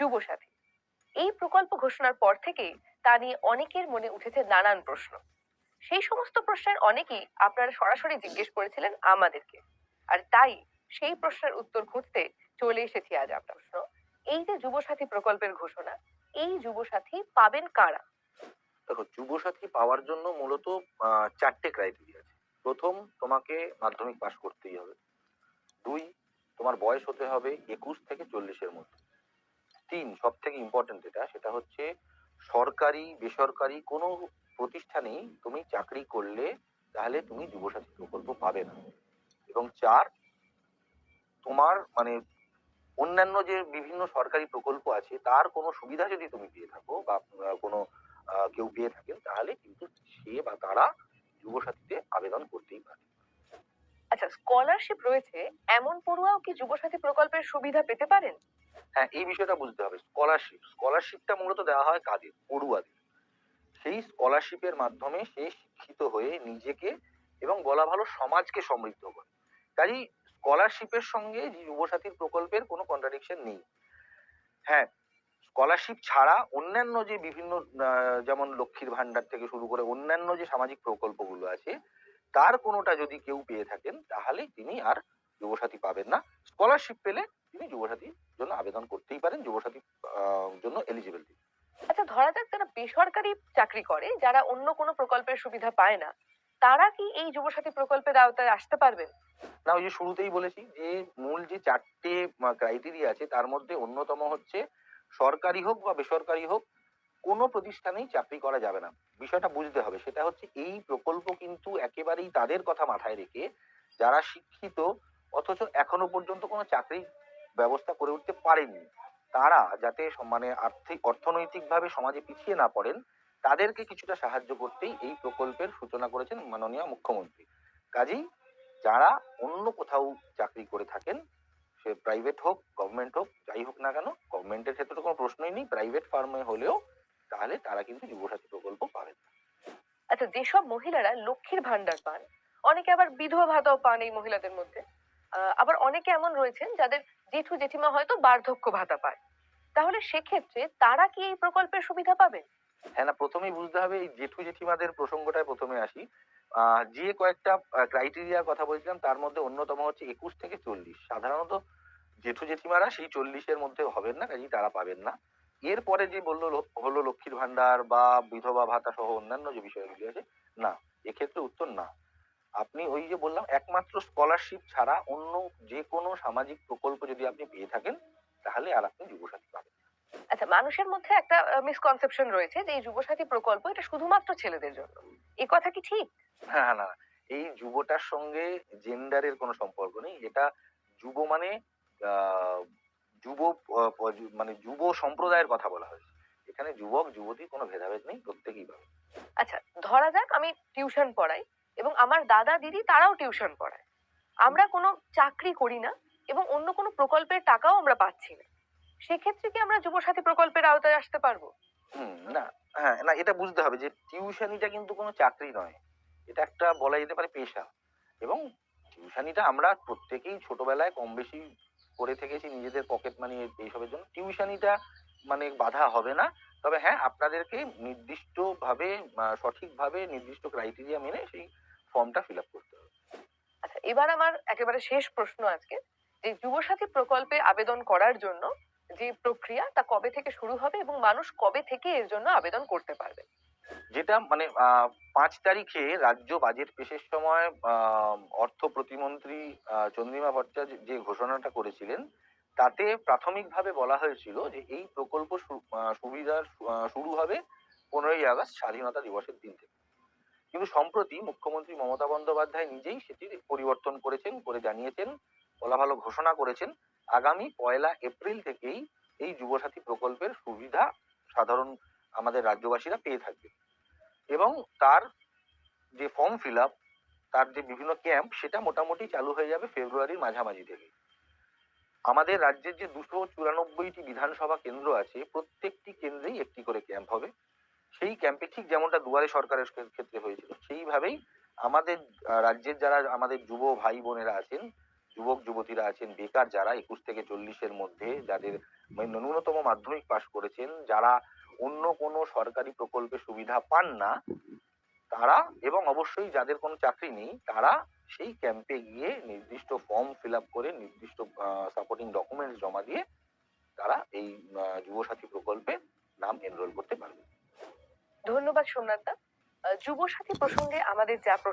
যুবসাথী। এই প্রকল্প ঘোষণার পর থেকেই তা নিয়ে অনেকের মনে উঠেছে নানান প্রশ্ন। সেই সমস্ত প্রশ্নের অনেকেই আপনারা সরাসরি জিজ্ঞেস করেছিলেন আমাদেরকে। আর তাই সেই প্রশ্নের উত্তর খুঁজতে চলে এসেছি আজ আপনার প্রশ্ন। এই যে যুবসাথী প্রকল্পের ঘোষণা, এই যুবসাথী পাবেন কারা? দেখো, যুবসাথী পাওয়ার জন্য মূলত চারটে ক্রাইটেরিয়া আছে। প্রথম, তোমাকে মাধ্যমিক পাশ করতেই হবে। দুই, তোমার বয়স হতে হবে একুশ থেকে চল্লিশের মধ্যে। তিন সব থেকে ইম্পর্টেন্ট যেটা, সেটা হচ্ছে সরকারি, বেসরকারি কোনো প্রতিষ্ঠানেই তুমি চাকরি করলে তাহলে তুমি যুবসাথী প্রকল্প পাবে না। এবং চার, তোমার মানে অন্যান্য যে বিভিন্ন সরকারি প্রকল্প আছে, তার কোনো সুবিধা যদি তুমি পেয়ে থাকো বা কোনো কেউ পেয়ে থাকেন, তাহলে কিন্তু সে বা তারা যুবসাথীতে আবেদন করতেই পারে। আচ্ছা স্কলারশিপ রয়েছে, এমন পড়ুয়াও কি যুবসাথী প্রকল্পের সুবিধা পেতে পারেন? হ্যাঁ এই বিষয়টা বুঝতে হবে। স্কলারশিপ স্কলারশিপটা মূলত দেওয়া হয় কাদের? পড়ুয়াদের। সেই স্কলারশিপের মাধ্যমে সে শিক্ষিত হয়ে নিজেকে এবং বলা ভালো সমাজকে সমৃদ্ধ করে। কাজেই স্কলারশিপের সঙ্গে যুবসাথীর প্রকল্পের কোনো কন্ট্রাডিকশন নেই। হ্যাঁ স্কলারশিপ ছাড়া অন্যান্য যে বিভিন্ন যেমন লক্ষ্মীর ভান্ডার থেকে শুরু করে অন্যান্য যে সামাজিক প্রকল্পগুলো আছে, তার কোনোটা যদি কেউ পেয়ে থাকেন, তাহলে তিনি আর যুবসাথী পাবেন না। স্কলারশিপ পেলে তিনি যুবসাথীর জন্য আবেদন করতেই পারেন যুবসাথী জন্য এলিজিবল আচ্ছা ধরা যাক যারা বেসরকারি চাকরি করে যারা অন্য কোনো প্রকল্পের সুবিধা পায় না তারা কি এই যুবসাথী প্রকল্পের আওতায় আসতে পারবেন না ওই যে শুরুতেই বলেছি যে মূল যে চারটে ক্রাইটেরিয়া আছে তার মধ্যে অন্যতম হচ্ছে সরকারি হোক বা বেসরকারি হোক কোনো প্রতিষ্ঠানেই চাকরি করা যাবে না। বিষয়টা বুঝতে হবে। সেটা হচ্ছে এই প্রকল্প কিন্তু একেবারেই তাদের কথা মাথায় রেখে যারা শিক্ষিত অথচ এখনও পর্যন্ত কোনো চাকরির ব্যবস্থা করে উঠতে পারেননি তারা যাতে মানে আর্থিক, অর্থনৈতিকভাবে সমাজে পিছিয়ে না পড়েন, তাদেরকে কিছুটা সাহায্য করতেই এই প্রকল্পের সূচনা করেছেন মাননীয় মুখ্যমন্ত্রী। কাজেই যারা অন্য কোথাও চাকরি করে থাকেন, সে প্রাইভেট হোক গভর্নমেন্ট হোক, যাই হোক না কেন গভর্নমেন্টের ক্ষেত্রে তো কোনো প্রশ্নই নেই প্রাইভেট ফার্মে হলেও তাহলে তারা কিন্তু যুবসাথী প্রকল্প পাবেন আচ্ছা যেসব মহিলারা লক্ষ্মীর ভান্ডার পান, অনেকে আবার বিধবা ভাতাও পান এই মহিলাদের মধ্যে। আবার অনেকে এমন রয়েছেন যাদের জেঠু জেঠিমা হয়তো বার্ধক্য ভাতা পায়। তাহলে সেক্ষেত্রে তারা কি এই প্রকল্পের সুবিধা পাবেন হ্যাঁ না, প্রথমেই বুঝতে হবে এই জেঠু জেঠিমাদের প্রসঙ্গটায় প্রথমে আসি। যে কয়েকটা ক্রাইটেরিয়ার কথা বলছিলাম, তার মধ্যে অন্যতম হচ্ছে একুশ থেকে চল্লিশ। সাধারণত জেঠু জেঠিমারা সেই চল্লিশের মধ্যে হবেন না, কাজেই তারা পাবেন না। এরপরে যে বলল হলো লক্ষ্মীর ভান্ডার বা বিধবা ভাতা সহ অন্যান্য যে বিষয়গুলি আছে, না। আপনি ওই যে বললাম একমাত্র স্কলারশিপ ছাড়া অন্য যে কোনো সামাজিক প্রকল্প যদি আপনি পেয়ে থাকেন তাহলে আর আপনি যুবসাথী পাবেন আচ্ছা মানুষের মধ্যে একটা মিসকনসেপশন রয়েছে যে এই যুবসাথী প্রকল্প এটা শুধুমাত্র ছেলেদের জন্য। এই কথা কি ঠিক? হ্যাঁ না না এই যুবটার সঙ্গে জেন্ডারের কোনো সম্পর্ক নেই। এটা যুব মানে যুব মানে যুব সম্প্রদায়ের কথা বলা হয়েছে। এখানে যুবক যুবতী কোনো ভেদাভেদ নেই প্রত্যেকেই পাবে। আচ্ছা ধরা যাক আমি টিউশন পড়াই। এবং আমার দাদা, দিদি তারাও টিউশন পড়ায়। আমরা কোনো চাকরি করি না এবং অন্য কোনো প্রকল্পের টাকাও আমরা পাচ্ছি না। সেক্ষেত্রে কি আমরা যুবসাথী প্রকল্পের আওতায় আসতে পারব? না হ্যাঁ না, এটা বুঝতে হবে যে টিউশনিটা কিন্তু কোনো চাকরি নয়। এটা একটা বলা যেতে পারে পেশা। এবং টিউশনিটা আমরা প্রত্যেকেই ছোটবেলায় কম বেশি করে থেকেছি, নিজেদের পকেট মানি এইসবের জন্য। টিউশনিটা মানে বাধা হবে না। তবে হ্যাঁ আপনাদেরকে নির্দিষ্টভাবে সঠিকভাবে নির্দিষ্ট ক্রাইটেরিয়া মেনে সেই ফর্মটা ফিল আপ করতে হবে। আচ্ছা এবার আমার একেবারে শেষ প্রশ্ন আজকে। যে যুবসাথী প্রকল্পে আবেদন করার জন্য যে প্রক্রিয়া তা কবে থেকে শুরু হবে এবং মানুষ কবে থেকে এর জন্য আবেদন করতে পারবে? যেটা মানে পাঁচ তারিখে রাজ্য বাজেট পেশের সময় অর্থ প্রতিমন্ত্রী চন্দ্রিমা ভট্টাচার্য যে ঘোষণাটা করেছিলেন তাতে প্রাথমিকভাবে বলা হয়েছিল যে এই প্রকল্প সু- আহ, সুবিধার শুরু হবে পনেরোই আগস্ট স্বাধীনতা দিবসের দিন থেকে। কিন্তু সম্প্রতি মুখ্যমন্ত্রী মমতা বন্দ্যোপাধ্যায় নিজেই সেটির পরিবর্তন করেছেন করে জানিয়েছেন, বলা ভালো ঘোষণা করেছেন, আগামী পয়লা এপ্রিল থেকেই এই যুবসাথী প্রকল্পের সুবিধা সাধারণ আমাদের রাজ্যবাসীরা পেয়ে থাকবে। এবং তার যে ফর্ম ফিল আপ, তার যে বিভিন্ন ক্যাম্প, সেটা মোটামুটি চালু হয়ে যাবে ফেব্রুয়ারির মাঝামাঝি থেকে। আমাদের রাজ্যের যে দুশো চুরানব্বইটি বিধানসভা কেন্দ্র আছে, প্রত্যেকটি কেন্দ্রেই একটি করে ক্যাম্প হবে। সেই ক্যাম্পে ঠিক যেমনটা দুয়ারে সরকারের ক্ষেত্রে হয়েছিল, সেইভাবেই আমাদের রাজ্যের যারা আমাদের যুব ভাই বোনেরা আছেন, যুবক যুবতীরা আছেন, বেকার যারা একুশ থেকে চল্লিশের মধ্যে, যাদের ন্যূনতম মাধ্যমিক পাশ করেছেন, যারা অন্য কোনো সরকারি প্রকল্পে সুবিধা পান না, তারা এবং অবশ্যই যাদের কোনো চাকরি নেই, তারা সেই ক্যাম্পে গিয়ে নির্দিষ্ট ফর্ম ফিল আপ করে, নির্দিষ্ট সাপোর্টিং ডকুমেন্টস জমা দিয়ে তারা এই যুবসাথী প্রকল্পে নাম এনরোল করতে পারবে। ধন্যবাদ সোমনাথ দা যুব সাথী প্রসঙ্গে আমাদের যা প্রশ্ন